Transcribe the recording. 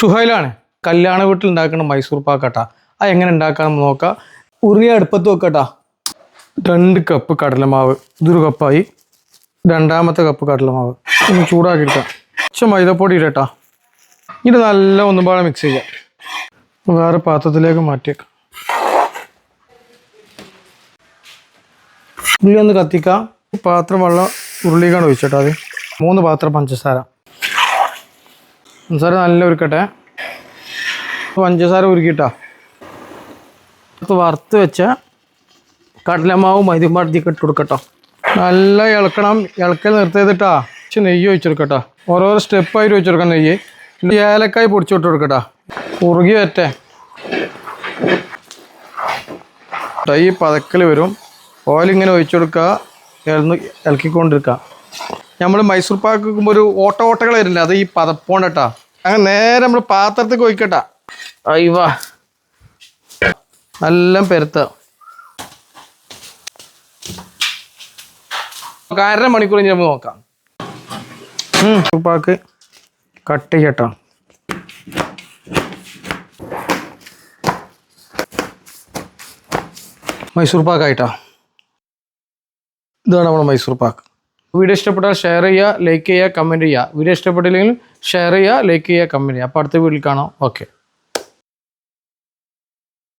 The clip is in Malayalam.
ഷുഹൈലാണ് കല്യാണ വീട്ടിൽ ഉണ്ടാക്കുന്ന മൈസൂർ പാക്കട്ട അത് എങ്ങനെ ഉണ്ടാക്കാമെന്ന് നോക്കാം. ഉറിയ അടുപ്പത്ത് വെക്കട്ടാ. രണ്ട് കപ്പ് കടലമാവ്. ഇതൊരു കപ്പായി രണ്ടാമത്തെ കപ്പ് കടലമാവ്. ഒന്ന് ചൂടാക്കി എടുക്കാം കുറച്ച് മൈദപ്പൊടി ഇടട്ടാ. ഇത് നല്ല ഒന്നും പാടെ മിക്സ് ചെയ്യാം വേറെ പാത്രത്തിലേക്ക് മാറ്റിയേക്കാം. ഉള്ളി ഒന്ന് കത്തിക്കാം. പാത്രം വെള്ളം ഉരുളിക്കാണ് ഒഴിച്ചിട്ടാ അത് മൂന്ന് പാത്രം പഞ്ചസാര. പഞ്ചസാര നല്ല ഉരുക്കട്ടെ. പഞ്ചസാര ഉരുക്കിട്ടാ വറുത്ത് വെച്ച കടലമാവ് മൈദമാടത്തേക്ക് ഇട്ട് കൊടുക്കട്ടോ. നല്ല ഇളക്കണം. ഇളക്കൽ നിർത്തിയതിട്ടാ. കുറച്ച് നെയ്യ് വെച്ചെടുക്കട്ടോ ഓരോരോ സ്റ്റെപ്പായിട്ട് വെച്ചെടുക്കാം നെയ്യ്. ഏലക്കായി പൊടിച്ചിട്ട് കൊടുക്കട്ടാ. ഉറുകി വറ്റേ ഈ പതക്കൽ വരും. ഓയിലിങ്ങനെ ഒഴിച്ചു കൊടുക്കുക ഇളക്കിക്കൊണ്ടിരിക്കുക നമ്മൾ മൈസൂർ പാക്ക് വെക്കുമ്പോൾ ഒരു ഓട്ട ഓട്ടകൾ വരില്ല? അത് ഈ പതപ്പോണ്ടട്ടാ അങ്ങനെ നേരെ നമ്മൾ പാത്രത്തിൽ ഒഴിക്കട്ടാ അയ്യവാ എല്ലാം പെരുത്ത. അര മണിക്കൂർ കഴിഞ്ഞ് നമുക്ക് നോക്കാം. മൈസൂർ പാക്ക് കട്ട് ചെയ്യട്ടോ. മൈസൂർ പാക്കായിട്ടാ. ഇതാണ് നമ്മുടെ മൈസൂർ പാക്ക്. വീഡിയോ ഇഷ്ടപ്പെട്ടാൽ ഷെയർ ചെയ്യുക ലൈക്ക് ചെയ്യുക കമന്റ് ചെയ്യുക. വീഡിയോ ഇഷ്ടപ്പെട്ടില്ലെങ്കിൽ ഷെയർ ചെയ്യുക ലൈക്ക് ചെയ്യുക കമന്റ് ചെയ്യുക. അപ്പോൾ അടുത്ത വീട്ടിൽ കാണാം. ഓക്കെ